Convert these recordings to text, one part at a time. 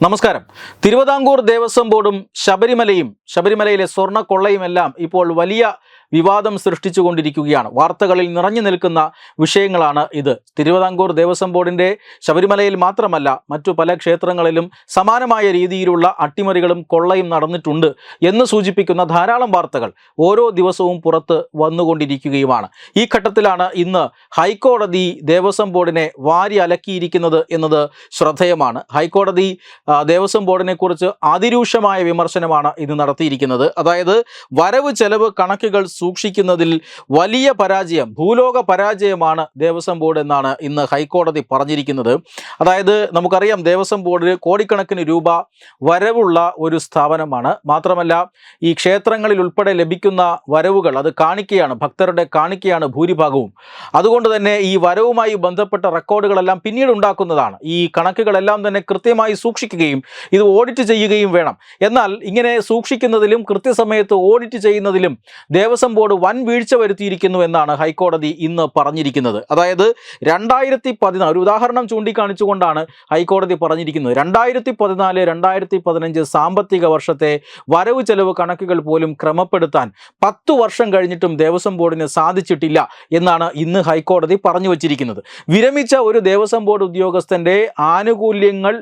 നമസ്കാരം. തിരുവിതാംകൂർ ദേവസ്വം ബോർഡും ശബരിമലയും ശബരിമലയിലെ സ്വർണ കൊള്ളയുമെല്ലാം ഇപ്പോൾ വലിയ വിവാദം സൃഷ്ടിച്ചുകൊണ്ടിരിക്കുകയാണ്. വാർത്തകളിൽ നിറഞ്ഞു നിൽക്കുന്ന വിഷയങ്ങളാണ് ഇത്. തിരുവിതാംകൂർ ദേവസ്വം ബോർഡിന്റെ ശബരിമലയിൽ മാത്രമല്ല മറ്റു പല ക്ഷേത്രങ്ങളിലും സമാനമായ രീതിയിലുള്ള അട്ടിമറികളും കൊള്ളയും നടന്നിട്ടുണ്ട് എന്ന് സൂചിപ്പിക്കുന്ന ധാരാളം വാർത്തകൾ ഓരോ ദിവസവും പുറത്ത് വന്നുകൊണ്ടിരിക്കുകയുമാണ്. ഈ ഘട്ടത്തിലാണ് ഇന്ന് ഹൈക്കോടതി ദേവസ്വം ബോർഡിനെ വാരി അലക്കിയിരിക്കുന്നത് എന്നത് ശ്രദ്ധേയമാണ്. ഹൈക്കോടതി ദേവസ്വം ബോർഡിനെ കുറിച്ച് അതിരൂക്ഷമായ വിമർശനമാണ് ഇന്ന് നടത്തിയിരിക്കുന്നത്. അതായത് വരവ് ചെലവ് കണക്കുകൾ സൂക്ഷിക്കുന്നതിൽ വലിയ പരാജയം ഭൂലോക പരാജയമാണ് ദേവസ്വം ബോർഡ് എന്നാണ് ഇന്ന് ഹൈക്കോടതി പറഞ്ഞിരിക്കുന്നത്. അതായത് നമുക്കറിയാം ദേവസ്വം ബോർഡിൽ കോടിക്കണക്കിന് രൂപ വരവുള്ള ഒരു സ്ഥാപനമാണ്. മാത്രമല്ല ഈ ക്ഷേത്രങ്ങളിൽ ഉൾപ്പെടെ ലഭിക്കുന്ന വരവുകൾ അത് കാണിക്കുകയാണ് ഭക്തരുടെ കാണിക്കുകയാണ് ഭൂരിഭാഗവും. അതുകൊണ്ട് തന്നെ ഈ വരവുമായി ബന്ധപ്പെട്ട റെക്കോർഡുകളെല്ലാം പിന്നീട് ഉണ്ടാക്കുന്നതാണ്. ഈ കണക്കുകളെല്ലാം തന്നെ കൃത്യമായി സൂക്ഷിക്കുകയും ഇത് ഓഡിറ്റ് ചെയ്യുകയും വേണം. എന്നാൽ ഇങ്ങനെ സൂക്ഷിക്കുന്നതിലും കൃത്യസമയത്ത് ഓഡിറ്റ് ചെയ്യുന്നതിലും ദേവസ്വം ബോർഡ് വൻ വീഴ്ച വരുത്തിയിരിക്കുന്നു എന്നാണ് ഹൈക്കോടതി ഇന്ന് പറഞ്ഞിരിക്കുന്നത്. അതായത് രണ്ടായിരത്തി പതിനാല് ഒരു ഉദാഹരണം ചൂണ്ടിക്കാണിച്ചുകൊണ്ടാണ് ഹൈക്കോടതി പറഞ്ഞിരിക്കുന്നത്. രണ്ടായിരത്തി പതിനാല് രണ്ടായിരത്തി പതിനഞ്ച് സാമ്പത്തിക വർഷത്തെ വരവ് ചെലവ് കണക്കുകൾ പോലും ക്രമപ്പെടുത്താൻ പത്തു വർഷം കഴിഞ്ഞിട്ടും ദേവസ്വം ബോർഡിന് സാധിച്ചിട്ടില്ല എന്നാണ് ഇന്ന് ഹൈക്കോടതി പറഞ്ഞു വച്ചിരിക്കുന്നത്. വിരമിച്ച ഒരു ദേവസ്വം ബോർഡ് ഉദ്യോഗസ്ഥന്റെ ആനുകൂല്യങ്ങൾ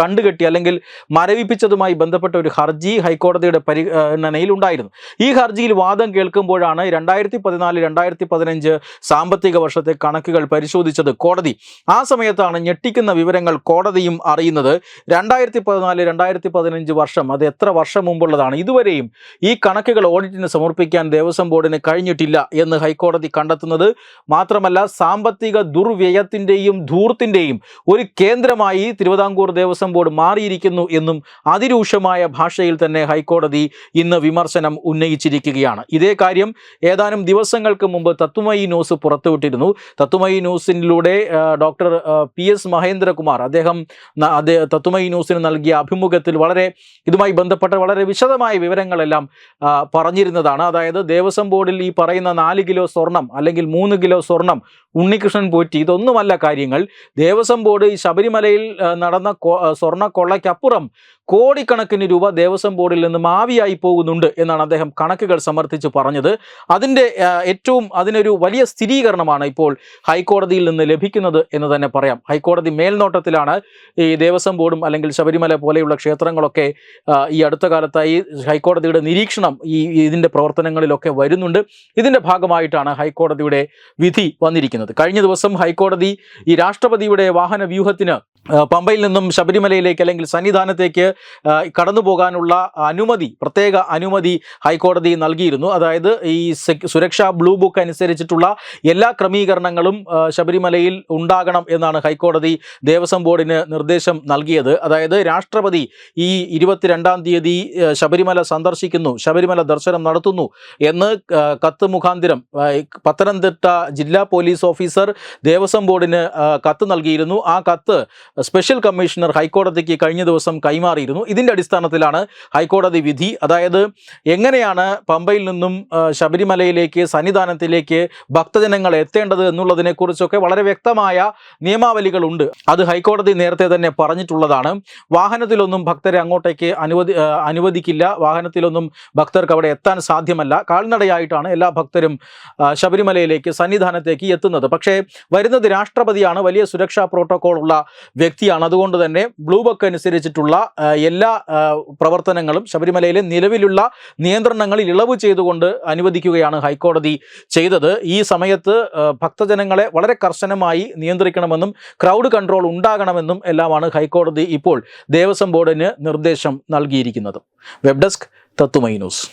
കണ്ടുകെട്ടി അല്ലെങ്കിൽ മരവിപ്പിച്ചതുമായി ബന്ധപ്പെട്ട ഒരു ഹർജി ഹൈക്കോടതിയുടെ പരിഗണനയിൽ ഉണ്ടായിരുന്നു. ഈ ഹർജിയിൽ വാദം കേൾക്കുമ്പോഴാണ് രണ്ടായിരത്തി പതിനാല് രണ്ടായിരത്തി പതിനഞ്ച് സാമ്പത്തിക വർഷത്തെ കണക്കുകൾ പരിശോധിച്ചത് കോടതി. ആ സമയത്താണ് ഞെട്ടിക്കുന്ന വിവരങ്ങൾ കോടതിയും അറിയുന്നത്. രണ്ടായിരത്തി പതിനാല് രണ്ടായിരത്തി പതിനഞ്ച് വർഷം അത് എത്ര വർഷം മുമ്പുള്ളതാണ്? ഇതുവരെയും ഈ കണക്കുകൾ ഓഡിറ്റിന് സമർപ്പിക്കാൻ ദേവസ്വം ബോർഡിന് കഴിഞ്ഞിട്ടില്ല എന്ന് ഹൈക്കോടതി കണ്ടെത്തുന്നത് മാത്രമല്ല സാമ്പത്തിക ദുർവ്യയത്തിന്റെയും ധൂർത്തിന്റെയും ഒരു കേന്ദ്രമായി തിരുവിതാംകൂർ ദേവസ്വം ബോർഡ് മാറിയിരിക്കുന്നു എന്നും അതിരൂക്ഷമായ ഭാഷയിൽ തന്നെ ഹൈക്കോടതി ഇന്ന് വിമർശനം ഉന്നയിച്ചിരിക്കുകയാണ്. ഇതേ കാര്യം ഏതാനും ദിവസങ്ങൾക്ക് മുമ്പ് തത്വമയി ന്യൂസ് പുറത്തുവിട്ടിരുന്നു. തത്വമയി ന്യൂസിലൂടെ ഡോക്ടർ പി എസ് മഹേന്ദ്രകുമാർ അദ്ദേഹം തത്വമയി ന്യൂസിന് നൽകിയ അഭിമുഖത്തിൽ വളരെ ഇതുമായി ബന്ധപ്പെട്ട വളരെ വിശദമായ വിവരങ്ങളെല്ലാം പറഞ്ഞിരുന്നതാണ്. അതായത് ദേവസ്വം ബോർഡിൽ ഈ പറയുന്ന നാല് കിലോ സ്വർണം അല്ലെങ്കിൽ മൂന്ന് കിലോ സ്വർണം ഉണ്ണികൃഷ്ണൻ പോറ്റി ഇതൊന്നുമല്ല കാര്യങ്ങൾ. ദേവസ്വം ബോർഡ് ഈ ശബരിമലയിൽ നടന്ന സ്വർണ കൊള്ളയ്ക്കപ്പുറം കോടിക്കണക്കിന് രൂപ ദേവസ്വം ബോർഡിൽ നിന്ന് മാവിയായി പോകുന്നുണ്ട് എന്നാണ് അദ്ദേഹം കണക്കുകൾ സമർത്ഥിച്ച് പറഞ്ഞത്. അതിന്റെ ഏറ്റവും അതിനൊരു വലിയ സ്ഥിരീകരണമാണ് ഇപ്പോൾ ഹൈക്കോടതിയിൽ നിന്ന് ലഭിക്കുന്നത് എന്ന് തന്നെ പറയാം. ഹൈക്കോടതി മേൽനോട്ടത്തിലാണ് ഈ ദേവസ്വം ബോർഡും അല്ലെങ്കിൽ ശബരിമല പോലെയുള്ള ക്ഷേത്രങ്ങളൊക്കെ ഈ അടുത്ത കാലത്തായി ഹൈക്കോടതിയുടെ നിരീക്ഷണം ഈ ഇതിന്റെ പ്രവർത്തനങ്ങളിലൊക്കെ വരുന്നുണ്ട്. ഇതിന്റെ ഭാഗമായിട്ടാണ് ഹൈക്കോടതിയുടെ വിധി വന്നിരിക്കുന്നത്. കഴിഞ്ഞ ദിവസം ഹൈക്കോടതി ഈ രാഷ്ട്രപതിയുടെ വാഹന വ്യൂഹത്തിന് പമ്പയിൽ നിന്നും ശബരിമലയിലേക്ക് അല്ലെങ്കിൽ സന്നിധാനത്തേക്ക് കടന്നു പോകാനുള്ള അനുമതി പ്രത്യേക അനുമതി ഹൈക്കോടതി നൽകിയിരുന്നു. അതായത് ഈ സുരക്ഷാ ബ്ലൂ ബുക്ക് അനുസരിച്ചിട്ടുള്ള എല്ലാ ക്രമീകരണങ്ങളും ശബരിമലയിൽ ഉണ്ടാകണം എന്നാണ് ഹൈക്കോടതി ദേവസ്വം ബോർഡിന് നിർദ്ദേശം നൽകിയത്. അതായത് രാഷ്ട്രപതി ഈ ഇരുപത്തിരണ്ടാം തീയതി ശബരിമല സന്ദർശിക്കുന്നു ശബരിമല ദർശനം നടത്തുന്നു എന്ന് കത്ത് മുഖാന്തിരം പത്തനംതിട്ട ജില്ലാ പോലീസ് ഓഫീസർ ദേവസ്വം ബോർഡിന് കത്ത് നൽകിയിരുന്നു. ആ കത്ത് സ്പെഷ്യൽ കമ്മീഷണർ ഹൈക്കോടതിക്ക് കഴിഞ്ഞ ദിവസം കൈമാറിയിരുന്നു. ഇതിന്റെ അടിസ്ഥാനത്തിലാണ് ഹൈക്കോടതി വിധി. അതായത് എങ്ങനെയാണ് പമ്പയിൽ നിന്നും ശബരിമലയിലേക്ക് സന്നിധാനത്തിലേക്ക് ഭക്തജനങ്ങൾ എത്തേണ്ടത് എന്നുള്ളതിനെക്കുറിച്ചൊക്കെ വളരെ വ്യക്തമായ നിയമാവലികളുണ്ട്. അത് ഹൈക്കോടതി നേരത്തെ തന്നെ പറഞ്ഞിട്ടുള്ളതാണ്. വാഹനത്തിലൊന്നും ഭക്തരെ അങ്ങോട്ടേക്ക് അനുവദി അനുവദിക്കില്ല. വാഹനത്തിലൊന്നും ഭക്തർക്ക് അവിടെ എത്താൻ സാധ്യമല്ല. കാൽനടയായിട്ടാണ് എല്ലാ ഭക്തരും ശബരിമലയിലേക്ക് സന്നിധാനത്തേക്ക് എത്തുന്നത്. പക്ഷേ വരുന്നത് രാഷ്ട്രപതിയാണ്. വലിയ സുരക്ഷാ പ്രോട്ടോകോൾ ഉള്ള വ്യക്തിയാണ്. അതുകൊണ്ട് തന്നെ ബ്ലൂ ബക്ക് അനുസരിച്ചിട്ടുള്ള എല്ലാ പ്രവർത്തനങ്ങളും ശബരിമലയിലെ നിലവിലുള്ള നിയന്ത്രണങ്ങളിൽ ഇളവ് ചെയ്തുകൊണ്ട് അനുവദിക്കുകയാണ് ഹൈക്കോടതി ചെയ്തത്. ഈ സമയത്ത് ഭക്തജനങ്ങളെ വളരെ കർശനമായി നിയന്ത്രിക്കണമെന്നും ക്രൗഡ് കൺട്രോൾ ഉണ്ടാകണമെന്നും എല്ലാമാണ് ഹൈക്കോടതി ഇപ്പോൾ ദേവസ്വം ബോർഡിന് നിർദ്ദേശം നൽകിയിരിക്കുന്നത്. വെബ് ഡെസ്ക് തത്തുമൈ ന്യൂസ്